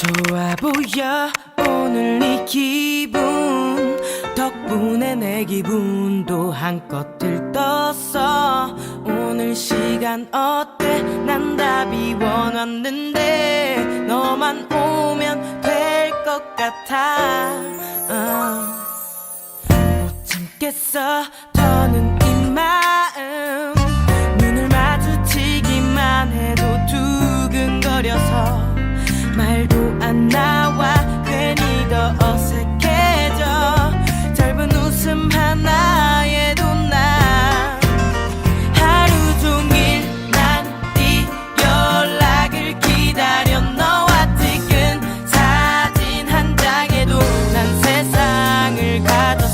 좋아 보여. 오늘 이 기분. 덕분에 내 기분도 한껏 들떴어. 오늘 시간 어때? 난 답이 원했는데 너만 오면 될 것 같아. 어. 못 참겠어. 더는 이 마음. 눈을 마주치기만 해도 두근거려서 말도